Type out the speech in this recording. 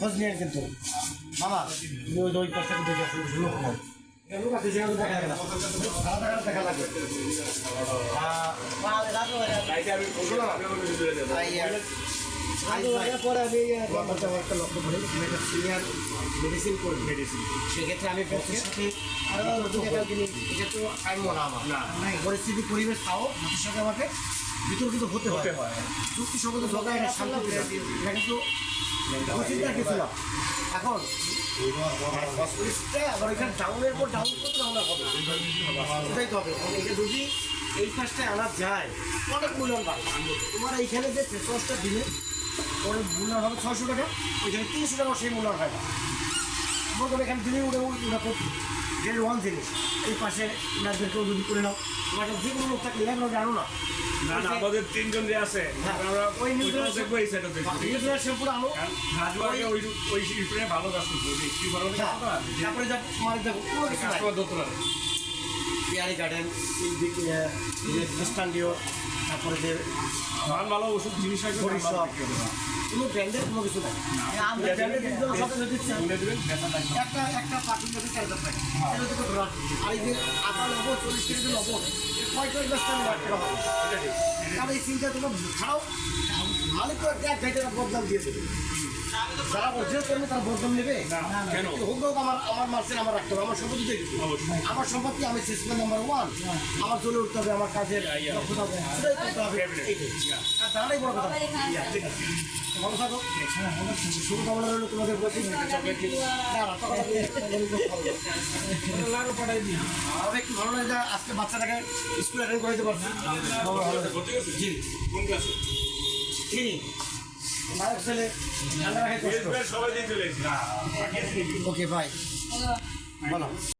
খোঁজ নিয়ে কিন্তু মামা ওই দেখে যাবে পরে আমি একটা লক্ষ্য করি আমি একটা সিনিয়র মেডিসিন করি সেক্ষেত্রে আমি পেশেন্টের সাথে কাম্য না পরিস্থিতি পরিবেশ তাও সাথে আমাকে বিতর্কিত হতে হতে হয় এটা শান্তি এটা কিন্তু অচিন্তার কিছু না এখন ডাউনের পর ডাউন করতে হবে সেটাই তো হবে এটা যদি এই কাজটা আনা যায়। অনেক মূল্যায়ন তোমার এইখানে যে ফেস দিলে ওর মূল্যায়ন হবে ছয়শো টাকা। ওইখানে তিনশো টাকা সেই মূল্যায়ন হয় না। করো এখানে দিলে ওটা যেটা ওয়ান জিনিস এই পাশে নাচদেরকেও যদি করে নাও। তোমার যে কোনো লোক থাকলে জানো না। না না আমাদের তিনজন যে আছে হ্যাঁ, আমরা ওই ওই নিউট্রাল দেখব এই সাইডে দেখব নিউট্রাল শ্যাম্পুটা আনো রাজবাড়িতে ওই ওই ভালো কাজ কি ভালো হ্যাঁ, তারপরে যা তোমার দেখো কোনো কিছু নাই কাস্টমার দোতরা পিয়ারি গার্ডেন খ্রিস্টান ডিও তারপরে যে মান ভালো ওষুধ জিনিস কোনো ব্র্যান্ডের কোনো কিছু নাই। একটা একটা লাখ? আর এই যে আটা লবণ চল্লিশ কেজি লবণ কয়টা ইনভেস্ট লাখ টাকা হবে কারণ এই চিন্তা তোমরা ছাড়াও ভালো করে এক ঘাইটার বদনাম দিয়ে দেবে। যারা অরিজিনাল করবে তারা নেবে কেন? হোক হোক আমার আমার মার্সেল আমার রাখতে হবে আমার সম্পত্তি আমার সম্পত্তি আমি সিস্টেম নাম্বার ওয়ান আমার চলে উঠতে হবে আমার কাজের দক্ষতা হবে সেটাই করতে হবে জানাই বড় কথা ভালো থাকো শুভকামনা রইল তোমাদের আমার একটু ভালো লাগে আজকে বাচ্চাটাকে স্কুল অ্যাটেন্ড করে দিতে পারছি জি। কোন ক্লাসে ওকে বাই বলো।